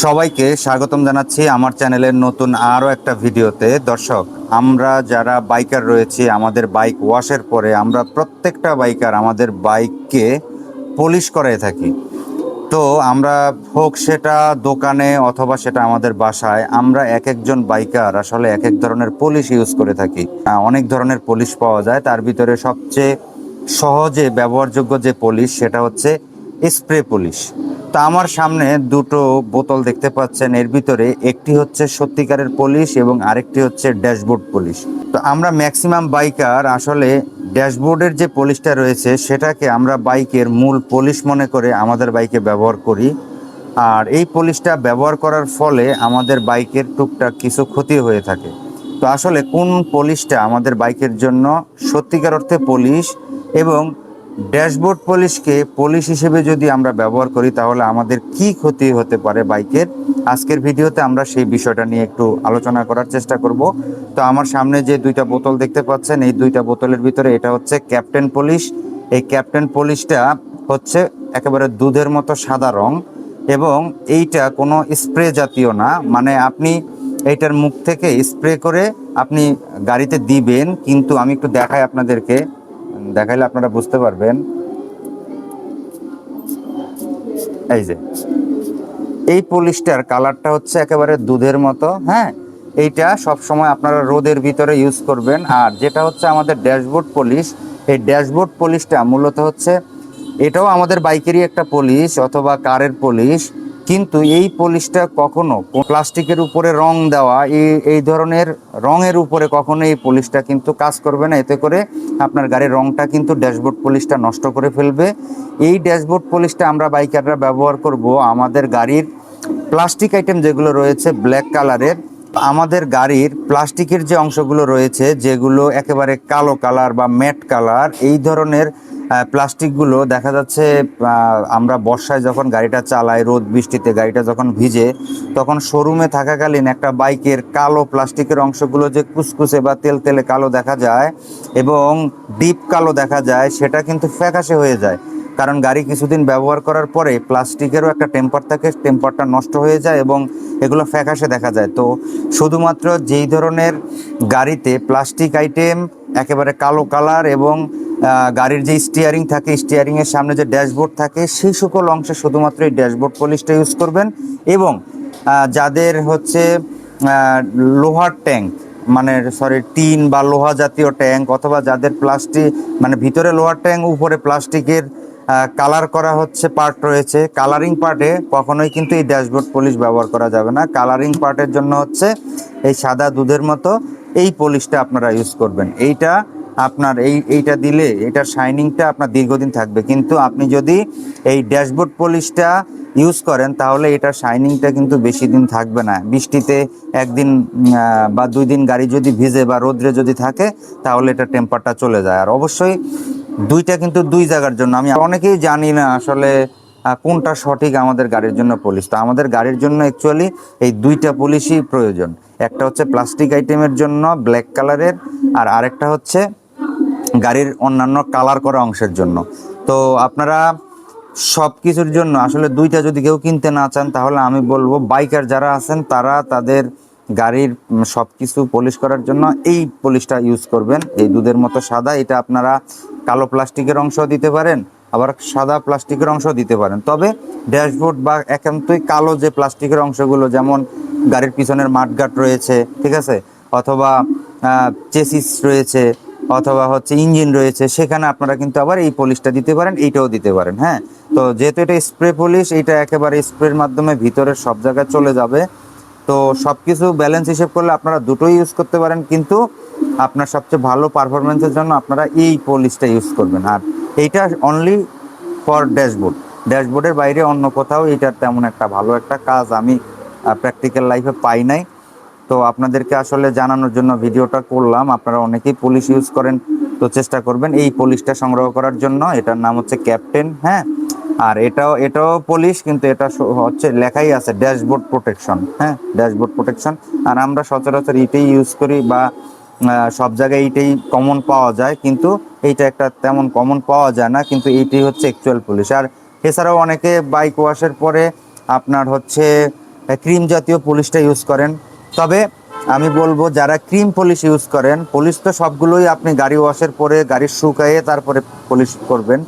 সবাইকে স্বাগতম জানাচ্ছি আমার চ্যানেলের নতুন আরও একটা ভিডিওতে। দর্শক, আমরা যারা বাইকার রয়েছি, আমাদের বাইক ওয়াশের পরে আমরা প্রত্যেকটা বাইকার আমাদের বাইককে পলিশ করে থাকি। তো আমরা হোক সেটা দোকানে অথবা সেটা আমাদের বাসায়, আমরা এক একজন বাইকার আসলে এক এক ধরনের পলিশ ইউজ করে থাকি। অনেক ধরনের পলিশ পাওয়া যায়। তার ভিতরে সবচেয়ে সহজে ব্যবহারযোগ্য যে পলিশ, সেটা হচ্ছে স্প্রে পলিশ। তো আমার সামনে দুটো বোতল দেখতে পাচ্ছেন। এর ভিতরে একটি হচ্ছে সত্যিকারের পলিশ এবং আরেকটি হচ্ছে ড্যাশবোর্ড পলিশ। তো আমরা ম্যাক্সিমাম বাইকার, আসলে ড্যাশবোর্ডের যে পলিশটা রয়েছে, সেটাকে আমরা বাইকের মূল পলিশ মনে করে আমাদের বাইকে ব্যবহার করি। আর এই পলিশটা ব্যবহার করার ফলে আমাদের বাইকের টুকটাক কিছু ক্ষতি হয়ে থাকে। তো আসলে কোন পলিশটা আমাদের বাইকের জন্য সত্যিকার অর্থে পলিশ এবং ড্যাশবোর্ড পলিশকে পলিশ হিসেবে যদি আমরা ব্যবহার করি, তাহলে আমাদের কি ক্ষতি হতে পারে বাইকের? আজকের ভিডিওতে আমরা সেই বিষয়টা নিয়ে একটু আলোচনা করার চেষ্টা করব। তো আমার সামনে যে দুইটা বোতল দেখতে পাচ্ছেন, এই দুইটা বোতলের ভিতরে এটা হচ্ছে ক্যাপ্টেন পলিশ। এই ক্যাপ্টেন পলিশটা হচ্ছে একেবারে দুধের মতো সাদা রং এবং এইটা কোনো স্প্রে জাতীয় না। মানে আপনি এইটার মুখ থেকে স্প্রে করে আপনি গাড়িতে দিবেন, কিন্তু আমি একটু দেখাই আপনাদেরকে। দেখাইলে আপনারা বুঝতে পারবেন। এই যে, এই পলিশটার কালারটা হচ্ছে একেবারে দুধের মতো হ্যাঁ? এইটা সব সময় আপনারা রোদের ভিতরে ইউজ করবেন। আর যেটা হচ্ছে আমাদের ড্যাশবোর্ড পলিশ, এই ড্যাশবোর্ড পলিশটা মূলত হচ্ছে, এটাও আমাদের বাইকেরই একটা পলিশ অথবা কারের পলিশ। কিন্তু এই পলিশটা কখনো প্লাস্টিকের উপরে রং দেওয়া, এই এই ধরনের রঙের উপরে কখনো এই পলিশটা কিন্তু কাজ করবে না। এতে করে আপনার গাড়ির রংটা কিন্তু ড্যাশবোর্ড পলিশটা নষ্ট করে ফেলবে। এই ড্যাশবোর্ড পলিশটা আমরা বাইকাররা ব্যবহার করব আমাদের গাড়ির প্লাস্টিক আইটেম যেগুলো রয়েছে ব্ল্যাক কালারের আমাদের গাড়ির প্লাস্টিকের যে অংশগুলো রয়েছে, যেগুলো একেবারে কালো কালার বা ম্যাট কালার এই ধরনের প্লাস্টিকগুলো দেখা যাচ্ছে আমরা বর্ষায় যখন গাড়িটা চালাই, রোদ, বৃষ্টিতে গাড়িটা যখন ভিজে, তখন শোরুমে থাকাকালীন একটা বাইকের কালো প্লাস্টিকের অংশগুলো যে কুচকুচে বা তেল তেলে কালো দেখা যায় এবং ডিপ কালো দেখা যায়, সেটা কিন্তু ফ্যাকাশে হয়ে যায়। কারণ গাড়ি কিছুদিন ব্যবহার করার পরে প্লাস্টিকেরও একটা টেম্পার থাকে, টেম্পারটা নষ্ট হয়ে যায় এবং এগুলো ফ্যাকাশে দেখা যায়। তো শুধুমাত্র যেই ধরনের গাড়িতে প্লাস্টিক আইটেম একেবারে কালো কালার এবং গাড়ির যে স্টিয়ারিং থাকে স্টিয়ারিংয়ের সামনে যে ড্যাশবোর্ড থাকে, সেই সকল অংশে শুধুমাত্র এই ড্যাশবোর্ড পলিশটা ইউজ করবেন এবং যাদের হচ্ছে লোহার ট্যাঙ্ক মানে সরি টিন বা লোহা জাতীয় ট্যাঙ্ক অথবা যাদের প্লাস্টিক মানে ভিতরে লোহার ট্যাঙ্ক উপরে প্লাস্টিকের কালার করা হচ্ছে পার্ট রয়েছে। কালারিং পার্টে কখনোই কিন্তু এই ড্যাশবোর্ড পলিশ ব্যবহার করা যাবে না। কালারিং পার্টের জন্য হচ্ছে এই সাদা দুধের মতো এই পলিশটা আপনারা ইউজ করবেন। এইটা আপনার এই, এইটা দিলে, এটার শাইনিংটা আপনার দীর্ঘদিন থাকবে। কিন্তু আপনি যদি এই ড্যাশবোর্ড পলিশটা ইউজ করেন, তাহলে এটার শাইনিংটা কিন্তু বেশি দিন থাকবে না। বৃষ্টিতে একদিন বা দুই দিন গাড়ি যদি ভিজে বা রোদ্রে যদি থাকে, তাহলে এটা টেম্পারটা চলে যায়। আর অবশ্যই দুইটা কিন্তু দুই জায়গার জন্য। আমি অনেকেই জানি না আসলে কোনটা সঠিক আমাদের গাড়ির জন্য পলিশ তো আমাদের গাড়ির জন্য অ্যাকচুয়ালি এই দুইটা পলিশই প্রয়োজন। একটা হচ্ছে প্লাস্টিক আইটেমের জন্য ব্ল্যাক কালারের আর আরেকটা হচ্ছে গাড়ির অন্যান্য কালার করা অংশের জন্য। তো আপনারা সব কিছুর জন্য আসলে দুইটা যদি কেউ কিনতে না চান, তাহলে আমি বলব বাইকার যারা আছেন, তারা তাদের গাড়ির সব কিছু পলিশ করার জন্য এই পলিশটা ইউজ করবেন। এই দুধের মতো সাদা, এটা আপনারা কালো প্লাস্টিকের অংশ দিতে পারেন, আবার সাদা প্লাস্টিকের অংশ দিতে পারেন। তবে ড্যাশবোর্ড বা একান্তই কালো যে প্লাস্টিকের অংশগুলো, যেমন গাড়ির পিছনের মাঠঘাট রয়েছে, ঠিক আছে? অথবা চেসিস রয়েছে অথবা হচ্ছে ইঞ্জিন রয়েছে, সেখানে আপনারা কিন্তু আবার এই পলিশটা দিতে পারেন, এইটাও দিতে পারেন হ্যাঁ? তো যেহেতু এটা স্প্রে পলিশ এটা একেবারে স্প্রের মাধ্যমে ভিতরের সব জায়গায় চলে যাবে। তো সব কিছু ব্যালেন্স হিসেব করলে আপনারা দুটোই ইউজ করতে পারেন, কিন্তু আপনার সবচেয়ে ভালো পারফরমেন্সের জন্য আপনারা এই পলিশটা ইউজ করবেন। আর এইটা অনলি ফর ড্যাশবোর্ড ড্যাশবোর্ডের বাইরে অন্য কোথাও এটার তেমন একটা ভালো একটা কাজ আমি প্র্যাকটিক্যাল লাইফে পাই নাই। তো আপনাদেরকে আসলে জানানোর জন্য ভিডিওটা করলাম। আপনারা অনেকেই পুলিশ ইউজ করেন, তো চেষ্টা করবেন এই পুলিশটা সংগ্রহ করার জন্য। এটার নাম হচ্ছে ক্যাপ্টেন হ্যাঁ? আর এটাও এটাও পুলিশ কিন্তু এটা হচ্ছে লেখাই আছে ড্যাশবোর্ড প্রোটেকশন হ্যাঁ? ড্যাশবোর্ড প্রোটেকশন আর আমরা সচরাচর এইটাই ইউজ করি বা সব জায়গায় এইটাই কমন পাওয়া যায়, কিন্তু এইটা একটা তেমন কমন পাওয়া যায় না, কিন্তু এইটাই হচ্ছে অ্যাকচুয়াল পুলিশ আর এছাড়াও অনেকে বাইক ওয়াশের পরে আপনার হচ্ছে ক্রিম জাতীয় পলিশটা ইউজ করেন। তবে আমি বলব, যারা ক্রিম পলিশ ইউজ করেন, পলিশ তো সবগুলোই আপনি গাড়ি ওয়াশের পরে গাড়ি শুকায়ে তারপরে পলিশ করবেন।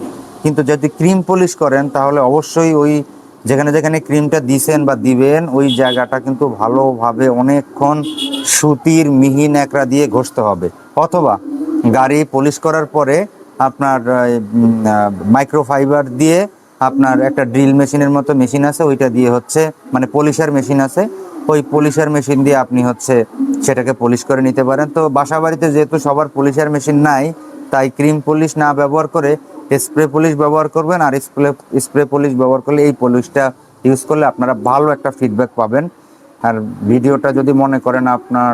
কিন্তু যদি ক্রিম পলিশ করেন, তাহলে অবশ্যই ওই যেখানে যেখানে ক্রিমটা দিছেন বা দিবেন, ওই জায়গাটা কিন্তু ভালোভাবে অনেকক্ষণ সুতির মিহি ন্যাকড়া দিয়ে ঘষতে হবে। অথবা গাড়ি পলিশ করার পরে আপনার মাইক্রোফাইবার দিয়ে আপনার একটা ড্রিল মেশিনের মতো মেশিন আছে, ওইটা দিয়ে হচ্ছে মানে পলিশার মেশিন আছে ওই পলিশার মেশিন দিয়ে আপনি হচ্ছে সেটাকে পলিশ করে নিতে পারেন। তো বাসা বাড়িতে যেহেতু সবার পলিশার মেশিন নাই, তাই ক্রিম পলিশ না ব্যবহার করে স্প্রে পলিশ ব্যবহার করবেন আর স্প্রে স্প্রে পলিশ ব্যবহার করলে এই পলিশটা ইউজ করলে আপনারা ভালো একটা ফিডব্যাক পাবেন। আর ভিডিওটা যদি মনে করেন আপনার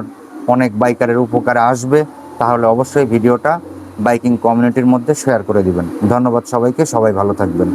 অনেক বাইকারের উপকারে আসবে, তাহলে অবশ্যই ভিডিওটা বাইকিং কমিউনিটির মধ্যে শেয়ার করে দিবেন। ধন্যবাদ সবাইকে, সবাই ভালো থাকবেন।